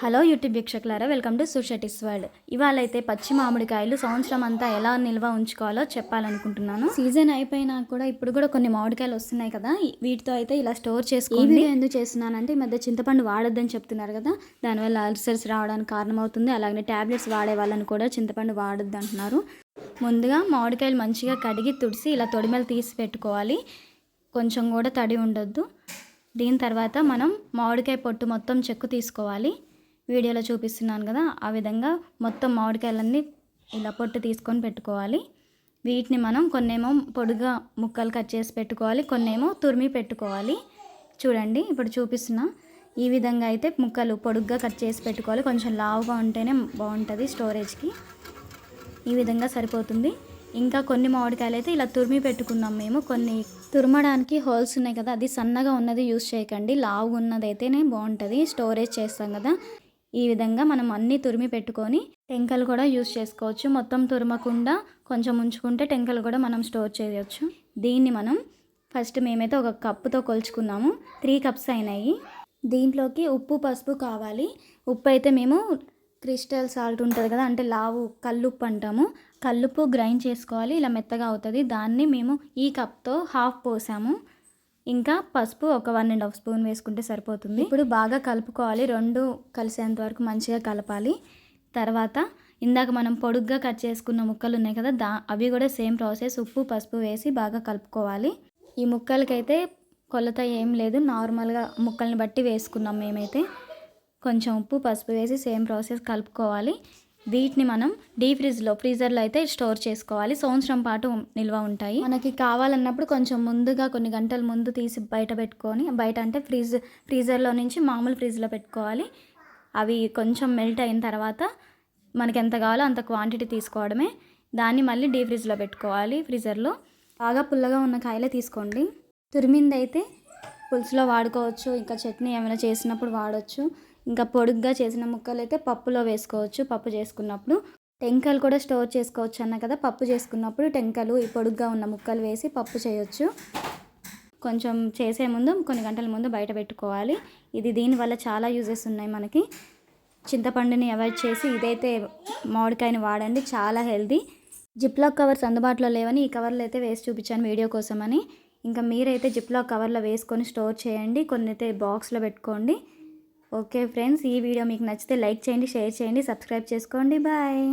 Hello YouTube వీక్షకులారా welcome to సుషటిస్ world. ఇవాళ అయితే పచ్చి మామిడికాయలు సంవత్సరం అంతా ఎలా నిల్వ ఉంచుకోవాలో చెప్పాలనుకుంటున్నాను. సీజన్ అయిపోయినా కూడా ఇప్పుడు కూడా కొన్ని మామిడికాయలు వస్తున్నాయి కదా వీటితో అయితే ఇలా స్టోర్ చేసుకోండి. వీడియో ఎందుకు చేస్తున్నానంటే ఈ మధ్య చింతపండు వాడొద్దని చెప్తున్నారు కదా దానివల్ల అల్సర్స్ రావడానికి కారణమవుతుంది అలాగే టాబ్లెట్స్ వాడే వాళ్ళని కూడా చింతపండు వాడొద్దు అంటున్నారు ముందుగా మామిడికాయలు మంచిగా కడిగి తుడిసి ఇలా తొడిమెలు తీసి పెట్టుకోవాలి. కొంచెం కూడా తడి ఉండొద్దు. దీని తర్వాత మనం మామిడికాయ పొట్టు మొత్తం చెక్కు తీసుకోవాలి. వీడియోలో చూపిస్తున్నాను కదా ఆ విధంగా మొత్తం మామిడికాయలన్నీ ఇలా పొట్టు తీసుకొని పెట్టుకోవాలి. వీటిని మనం కొన్నేమో పొడుగా ముక్కలు కట్ చేసి పెట్టుకోవాలి కొన్నేమో తురిమి పెట్టుకోవాలి. చూడండి ఇప్పుడు చూపిస్తున్నా. ఈ విధంగా అయితే ముక్కలు పొడుగ్గా కట్ చేసి పెట్టుకోవాలి. కొంచెం లావుగా ఉంటేనే బాగుంటుంది స్టోరేజ్కి. ఈ విధంగా సరిపోతుంది. ఇంకా కొన్ని మామిడికాయలు అయితే ఇలా తురిమి పెట్టుకున్నాం మేము. కొన్ని తురమడానికి హోల్స్ ఉన్నాయి కదా అది సన్నగా ఉన్నది యూస్ చేయకండి. లావుగా ఉన్నది అయితేనే బాగుంటుంది. స్టోరేజ్ చేస్తాం కదా. ఈ విధంగా మనం అన్నీ తురిమి పెట్టుకొని టెంకలు కూడా యూస్ చేసుకోవచ్చు. మొత్తం తురమకుండా కొంచెం ఉంచుకుంటే టెంకలు కూడా మనం స్టోర్ చేయవచ్చు దీన్ని మనం ఫస్ట్ మేమైతే ఒక కప్పుతో కొలుచుకున్నాము. త్రీ కప్స్ అయినాయి. దీంట్లోకి ఉప్పు పసుపు కావాలి. ఉప్పు అయితే మేము క్రిస్టల్ సాల్ట్ ఉంటుంది కదా అంటే లావు కల్లుప్పు అంటాము. కల్లుప్పు గ్రైండ్ చేసుకోవాలి. ఇలా మెత్తగా అవుతుంది. దాన్ని మేము ఈ కప్తో హాఫ్ పోసాము. ఇంకా పసుపు ఒక వన్ అండ్ హాఫ్ స్పూన్ వేసుకుంటే సరిపోతుంది. ఇప్పుడు బాగా కలుపుకోవాలి. రెండు కలిసేంత వరకు మంచిగా కలపాలి. తర్వాత ఇందాక మనం పొడుగ్గా కట్ చేసుకున్న ముక్కలు ఉన్నాయి కదా దా అవి కూడా సేమ్ ప్రాసెస్. ఉప్పు పసుపు వేసి బాగా కలుపుకోవాలి. ఈ ముక్కలకైతే కొలత ఏం లేదు. నార్మల్గా ముక్కల్ని బట్టి వేసుకున్నాం మేమైతే. కొంచెం ఉప్పు పసుపు వేసి సేమ్ ప్రాసెస్ కలుపుకోవాలి. వీటిని మనం డీ ఫ్రిడ్జ్లో ఫ్రీజర్లో అయితే స్టోర్ చేసుకోవాలి. సంవత్సరం పాటు నిల్వ ఉంటాయి. మనకి కావాలన్నప్పుడు కొంచెం ముందుగా కొన్ని గంటల ముందు తీసి బయట పెట్టుకొని బయట అంటే ఫ్రీజ్ ఫ్రీజర్లో నుంచి మామూలు ఫ్రిడ్జ్లో పెట్టుకోవాలి. అవి కొంచెం మెల్ట్ అయిన తర్వాత మనకి ఎంత కావాలో అంత క్వాంటిటీ తీసుకోవడమే. దాన్ని మళ్ళీ డీ ఫ్రిడ్జ్లో పెట్టుకోవాలి ఫ్రీజర్లో. బాగా పుల్లగా ఉన్న కాయలే తీసుకోండి. తురిమిందైతే పులుసులో వాడుకోవచ్చు ఇంకా చట్నీ ఏమైనా చేసినప్పుడు వాడచ్చు. ఇంకా పొడుగ్గా చేసిన ముక్కలు అయితే పప్పులో వేసుకోవచ్చు పప్పు చేసుకున్నప్పుడు. టెంకలు కూడా స్టోర్ చేసుకోవచ్చు అన్న కదా పప్పు చేసుకున్నప్పుడు టెంకలు ఈ పొడుగ్గా ఉన్న ముక్కలు వేసి పప్పు చేయొచ్చు. కొంచెం చేసే ముందు కొన్ని గంటల ముందు బయట పెట్టుకోవాలి. ఇది దీనివల్ల చాలా యూజెస్ ఉన్నాయి మనకి. చింతపండుని అవాయిడ్ చేసి ఇదైతే మామిడికాయని వాడండి చాలా హెల్దీ జిప్లాక్ కవర్స్ అందుబాటులో లేవని ఈ కవర్లు అయితే వేసి చూపించాను వీడియో కోసమని. ఇంకా మీరైతే జిప్లో కవర్లో వేసుకొని స్టోర్ చేయండి కొన్ని అయితే బాక్స్లో పెట్టుకోండి. ఓకే ఫ్రెండ్స్ ఈ వీడియో మీకు నచ్చితే లైక్ చేయండి షేర్ చేయండి సబ్స్క్రైబ్ చేసుకోండి. బాయ్.